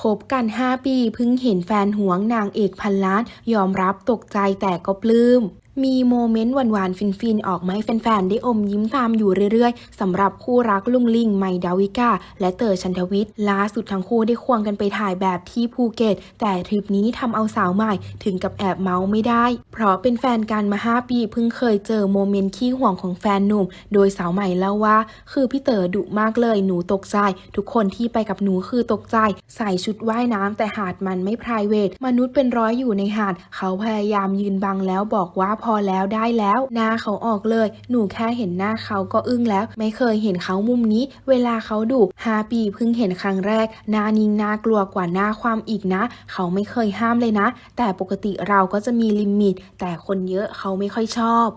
คบกัน 5 ปีเพิ่งเห็นแฟนหวงนางเอกพันล้าน ยอมรับตกใจแต่ก็ปลื้ม มีโมเมนต์หวานๆ ฟินๆ ออกมาให้แฟนๆ ได้อมยิ้มตามอยู่เรื่อยๆ สำหรับคู่รักลุงลิงไมดาวิกาและเต๋อชันทวิทย์ล่าสุดทั้งคู่ได้ควงกันไปถ่ายแบบที่ภูเก็ต แต่ทริปนี้ทำเอาสาวใหม่ถึงกับแอบเมาไม่ได้ เพราะเป็นแฟนกันมา 5 ปีเพิ่งเคยเจอโมเมนต์ขี้ห่วงของแฟนหนุ่ม โดยสาวใหม่เล่าว่า คือพี่เต๋อดุมากเลยหนูตกใจ ทุกคนที่ไปกับหนูคือตกใจ ใส่ชุดว่ายน้ำแต่หาดมันไม่ p r i v a t มนุษย์เป็นร้อยอยู่ในหาด เขาพยายามยืนบังแล้วบอกว่าพอแล้วได้แล้ว หน้าเขาออกเลย หนูแค่เห็นหน้าเขาก็อึ้งแล้ว ไม่เคยเห็นเขามุมนี้ เวลาเขาดุฮาปีเพิ่งเห็นครั้งแรกหน้านิ่งน่ากลัวกว่าหน้าความอีกนะ เขาไม่เคยห้ามเลยนะ แต่ปกติเราก็จะมีลิมิต แต่คนเยอะเขาไม่ค่อยชอบ